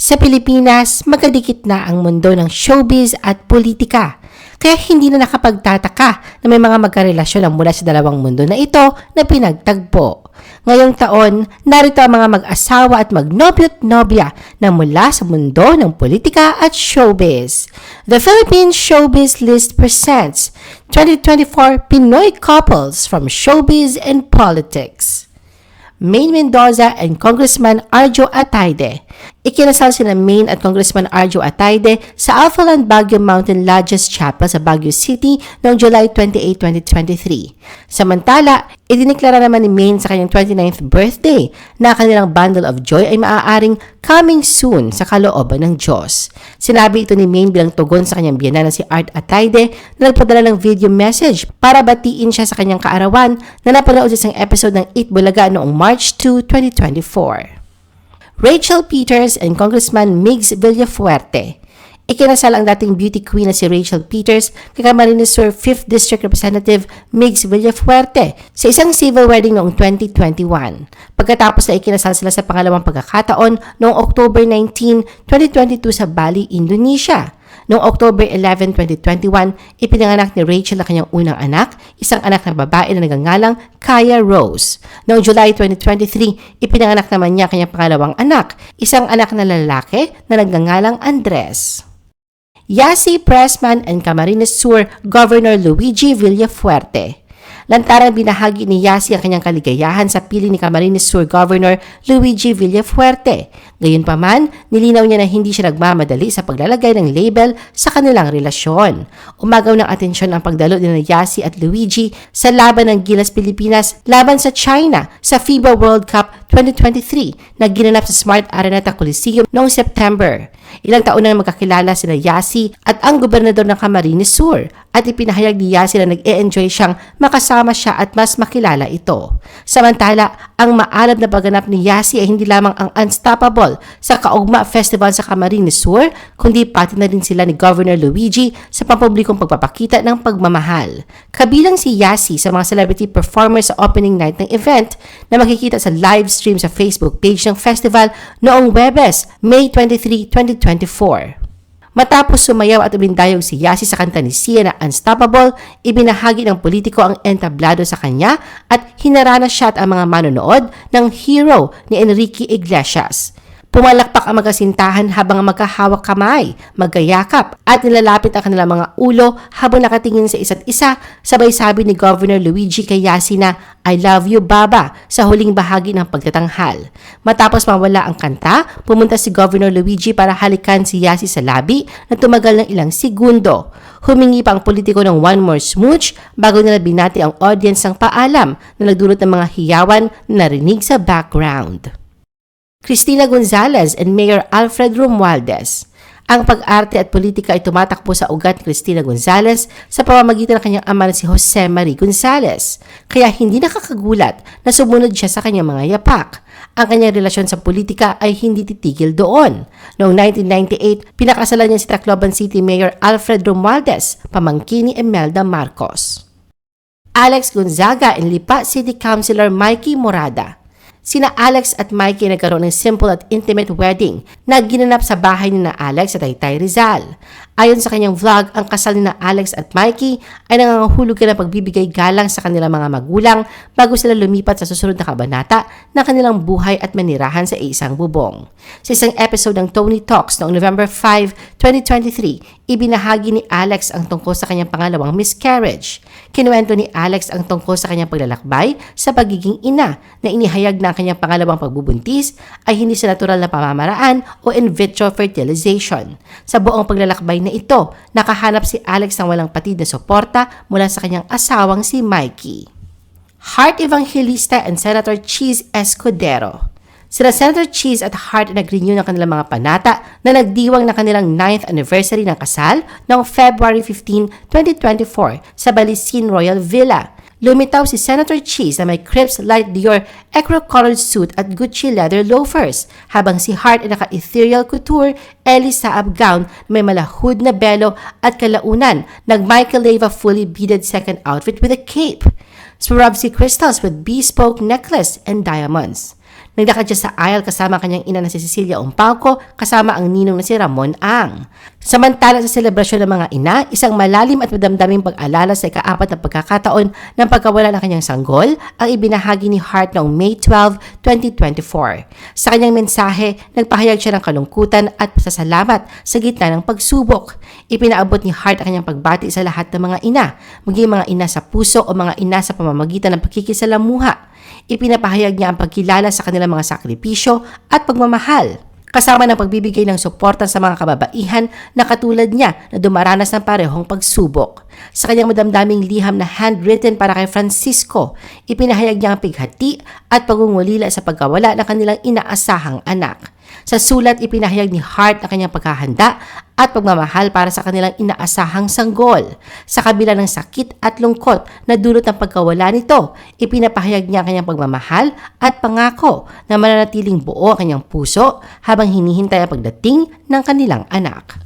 Sa Pilipinas, magkadikit na ang mundo ng showbiz at politika. Kaya hindi na nakapagtataka na may mga magkarelasyon ang mula sa dalawang mundo na ito na pinagtagpo. Ngayong taon, narito ang mga mag-asawa at magnobyo't-nobya na mula sa mundo ng politika at showbiz. The Philippine Showbiz List presents 2024 Pinoy Couples from Showbiz and Politics. Maine Mendoza and Congressman Arjo Atayde. Ikinasal sina Maine at Congressman Arjo Atayde sa Alphaland Baguio Mountain Lodges Chapel sa Baguio City noong July 28, 2023. Samantala, idiniklara naman ni Maine sa kanyang 29th birthday na kanilang bundle of joy ay maaaring coming soon sa kalooban ng Diyos. Sinabi ito ni Maine bilang tugon sa kanyang biyanan na si Art Atayde na nagpadala ng video message para batiin siya sa kanyang kaarawan na napanood sa isang episode ng Eat Bulaga noong March 2, 2024. Rachel Peters and Congressman Migs Villafuerte. Ikinasal ang dating beauty queen na si Rachel Peters kay Camarines Sur 5th District Representative Migs Villafuerte sa isang civil wedding noong 2021. Pagkatapos na ikinasal sila sa pangalawang pagkakataon noong October 19, 2022 sa Bali, Indonesia. Noong October 11, 2021, ipinanganak ni Rachel ang kanyang unang anak, isang anak na babae na nagangalang Kaya Rose. Noong July 2023, ipinanganak naman niya ang kanyang pangalawang anak, isang anak na lalaki na nagangalang Andres. Yasi Pressman and Camarines Sur Governor Luigi Villafuerte. Lantarang binahagi ni Yasi ang kanyang kaligayahan sa pili ni Camarines Sur Governor Luigi Villafuerte. Gayunpaman, nilinaw niya na hindi siya nagmamadali sa paglalagay ng label sa kanilang relasyon. Umagaw ng atensyon ang pagdalo ni Yasi at Luigi sa laban ng Gilas Pilipinas laban sa China sa FIBA World Cup 2023 na ginanap sa Smart Araneta Coliseum noong September. Ilang taon na magkakilala sina Yasi at ang gobernador ng Camarines Sur at ipinahayag ni Yasi na nag-e-enjoy siyang makasama siya at mas makilala ito. Samantala, ang maalab na pagganap ni Yasi ay hindi lamang ang Unstoppable sa Kaugma Festival sa Camarines Sur, kundi pati na rin sila ni Governor Luigi sa pampublikong pagpapakita ng pagmamahal. Kabilang si Yasi sa mga celebrity performers sa opening night ng event na makikita sa live stream sa Facebook page ng festival noong Webes, May 23, 2024. Matapos sumayaw at umindayog si Yasi sa kanta ni Sia na Unstoppable, ibinahagi ng politiko ang entablado sa kanya at hinarana siya at ang mga manonood ng hero ni Enrique Iglesias. Pumalakpak ang magkasintahan habang magkahawak kamay, magkayakap at nilalapit ang kanilang mga ulo habang nakatingin sa isa't isa sabay sabi ni Governor Luigi kay Yasi na I love you Baba sa huling bahagi ng pagtatanghal. Matapos mawala ang kanta, pumunta si Governor Luigi para halikan si Yasi sa labi na tumagal ng ilang segundo. Humingi pa ang politiko ng one more smooch bago nila binati ang audience ng paalam na nagdulot ng mga hiyawan na narinig sa background. Cristina Gonzalez and Mayor Alfred Romualdez. Ang pag-arte at politika ay tumatakbo sa ugat ni Cristina Gonzalez sa pamamagitan ng kanyang ama na si Jose Marie Gonzalez. Kaya hindi nakakagulat na sumunod siya sa kanyang mga yapak. Ang kanyang relasyon sa politika ay hindi titigil doon. Noong 1998, pinakasalan niya si Tacloban City Mayor Alfred Romualdez, pamangkin ni Imelda Marcos. Alex Gonzaga and Lipa City Councilor Mikey Morada. Sina Alex at Mikey nagkaroon ng simple at intimate wedding na ginanap sa bahay ni na Alex sa Taytay Rizal. Ayon sa kanyang vlog, ang kasal ni na Alex at Mikey ay nangangahulugan ng pagbibigay galang sa kanilang mga magulang bago sila lumipat sa susunod na kabanata ng kanilang buhay at manirahan sa isang bubong. Sa isang episode ng Tony Talks noong November 5, 2023, ibinahagi ni Alex ang tungkol sa kanyang pangalawang miscarriage. Kinuwento ni Alex ang tungkol sa kanyang paglalakbay sa pagiging ina na inihayag na ang kanyang pangalawang pagbubuntis ay hindi sa natural na pamamaraan o in vitro fertilization. Sa buong paglalakbay na ito, nakahanap si Alex ng walang patid na suporta mula sa kanyang asawang si Mikey. Heart Evangelista and Senator Cheese Escudero Sila Senator Cheese at Hart nag-renew ng kanilang mga panata na nagdiwang na kanilang 9th anniversary ng kasal noong February 15, 2024 sa Balisin Royal Villa. Lumitaw si Senator Cheese na may Crips Light Dior Ecro-colored suit at Gucci leather loafers, habang si Hart ay naka-ethereal couture Ellie Saab gown na may malahud na belo at kalaunan, nag-Michael Leva fully beaded second outfit with a cape. Swarovski crystals with bespoke necklace and diamonds. Naglakad siya sa aisle kasama ang kanyang ina na si Cecilia Umpauco kasama ang ninong na si Ramon Ang. Samantala sa selebrasyon ng mga ina, isang malalim at madamdaming pag-alala sa ikaapat na pagkakataon ng pagkawala ng kanyang sanggol ang ibinahagi ni Hart noong May 12, 2024. Sa kanyang mensahe, nagpahayag siya ng kalungkutan at pasasalamat sa gitna ng pagsubok. Ipinaabot ni Hart ang kanyang pagbati sa lahat ng mga ina, maging mga ina sa puso o mga ina sa pamamagitan ng pakikisalamuha. Ipinapahayag niya ang pagkilala sa kanilang mga sakripisyo at pagmamahal kasama ng pagbibigay ng suporta sa mga kababaihan na katulad niya na dumaranas ng parehong pagsubok. Sa kanyang madamdaming liham na handwritten para kay Francisco, ipinahayag niya ang pighati at pagungulila sa pagkawala ng kanilang inaasahang anak. Sa sulat, ipinahayag ni Hart ang kanyang pagkahanda at pagmamahal para sa kanilang inaasahang sanggol. Sa kabila ng sakit at lungkot na dulot ng pagkawala nito, ipinapahayag niya ang kanyang pagmamahal at pangako na mananatiling buo ang kanyang puso habang hinihintay ang pagdating ng kanilang anak.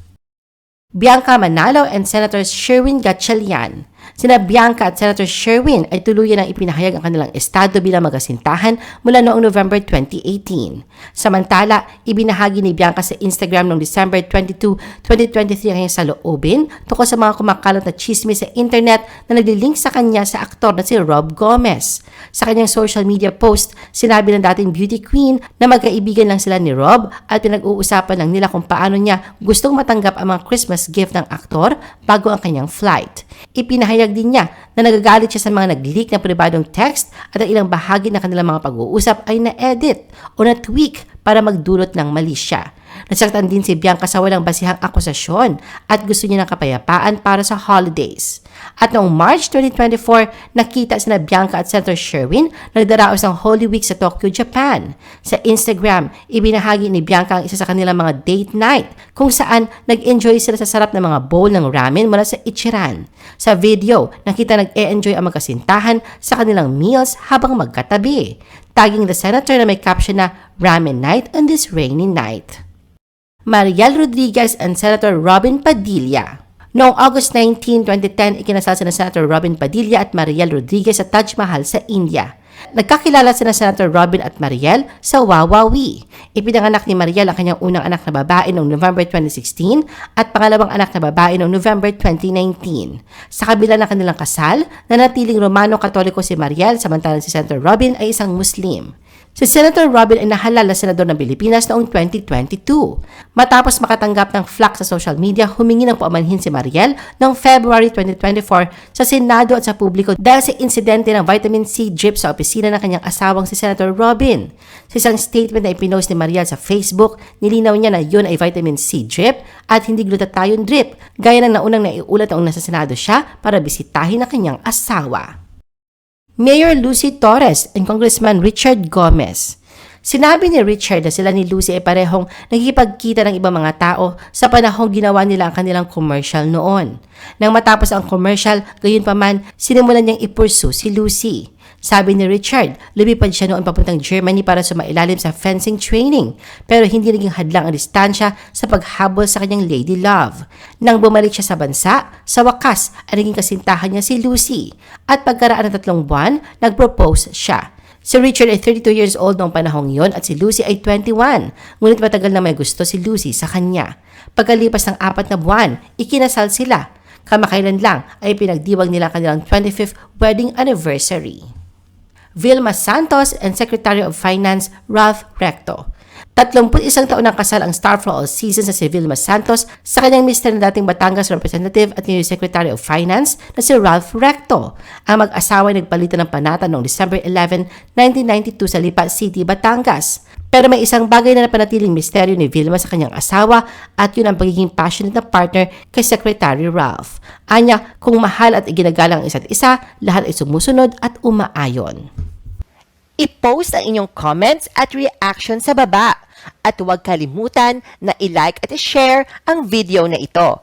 Bianca Manalo and Senator Sherwin Gatchalian. Sina Bianca at Senator Sherwin ay tuluyan ang ipinahayag ang kanilang estado bilang magasintahan mula noong November 2018. Samantala, ibinahagi ni Bianca sa Instagram noong December 22, 2023 ang kanyang saloobin tungkol sa mga kumakalat na chismis sa internet na naglilink sa kanya sa aktor na si Rob Gomez. Sa kanyang social media post, sinabi ng dating beauty queen na magkaibigan lang sila ni Rob at pinag-uusapan lang nila kung paano niya gustong matanggap ang mga Christmas gift ng aktor bago ang kanyang flight. Ipinahayag din niya na nagagalit siya sa mga nag-leak na pribadong text at ang ilang bahagi ng kanilang mga pag-uusap ay na-edit o na-tweak para magdulot ng mali siya. Nasaktan din si Bianca sa walang basihang akusasyon at gusto niya ng kapayapaan para sa holidays. At noong March 2024, nakita sina Bianca at Senator Sherwin na nagdaraos ng Holy Week sa Tokyo, Japan. Sa Instagram, ibinahagi ni Bianca ang isa sa kanilang mga date night kung saan nag-enjoy sila sa sarap ng mga bowl ng ramen mula sa Ichiran. Sa video, nakita nag-e-enjoy ang magkasintahan sa kanilang meals habang magkatabi. Tagging the senator na may caption na Ramen Night on this rainy night. Mariel Rodriguez and Senator Robin Padilla. Noong August 19, 2010, ikinasal sina Senator Robin Padilla at Mariel Rodriguez sa Taj Mahal sa India. Nagkakilala sina Senator Robin at Mariel sa Wawawi. Ipinanganak ni Mariel ang kanyang unang anak na babae noong November 2016 at pangalawang anak na babae noong November 2019. Sa kabila ng kanilang kasal, nanatiling Romano-Katoliko si Mariel samantalang si Senator Robin ay isang Muslim. Si Senator Robin ay nahalal na senador ng Pilipinas noong 2022. Matapos makatanggap ng flack sa social media, humingi ng paumanhin si Mariel noong February 2024 sa Senado at sa publiko dahil sa insidente ng vitamin C drip sa opisina ng kanyang asawang si Senator Robin. Sa isang statement na ipinost ni Mariel sa Facebook, nilinaw niya na yun ay vitamin C drip at hindi glutathione drip, gaya ng naunang naiulat noong nasa Senado siya para bisitahin ang kanyang asawa. Mayor Lucy Torres and Congressman Richard Gomez. Sinabi ni Richard na sila ni Lucy ay parehong nagkipagkita ng ibang mga tao sa panahong ginawa nila ang kanilang commercial noon. Nang matapos ang commercial, gayon pa man, sinimulan niyang ipursu si Lucy. Sabi ni Richard, lumipad siya noon papuntang Germany para sumailalim sa fencing training, pero hindi naging hadlang ang distansya sa paghabol sa kanyang lady love. Nang bumalik siya sa bansa, sa wakas ay naging kasintahan niya si Lucy. At pagkaraan ng tatlong buwan, nag-propose siya. Si Richard ay 32 years old noong panahong yon at si Lucy ay 21. Ngunit matagal na may gusto si Lucy sa kanya. Pagkalipas ng apat na buwan, ikinasal sila. Kamakailan lang ay pinagdiwag nila ang kanilang 25th wedding anniversary. Vilma Santos and Secretary of Finance Ralph Recto. 31 taon ng kasal ang star for all seasons sa si Vilma Santos sa kanyang mister na dating Batangas Representative at ngayon Secretary of Finance na si Ralph Recto. Ang mag-asawa ay nagpalitan ng panata noong December 11, 1992 sa Lipa City, Batangas. Pero may isang bagay na napanatiling misteryo ni Vilma sa kanyang asawa at yun ang pagiging passionate na partner kay Secretary Ralph. Anya, kung mahal at iginagalang ang isa't isa, lahat ay sumusunod at umaayon. I-post ang inyong comments at reaction sa baba. At huwag kalimutan na i-like at i-share ang video na ito.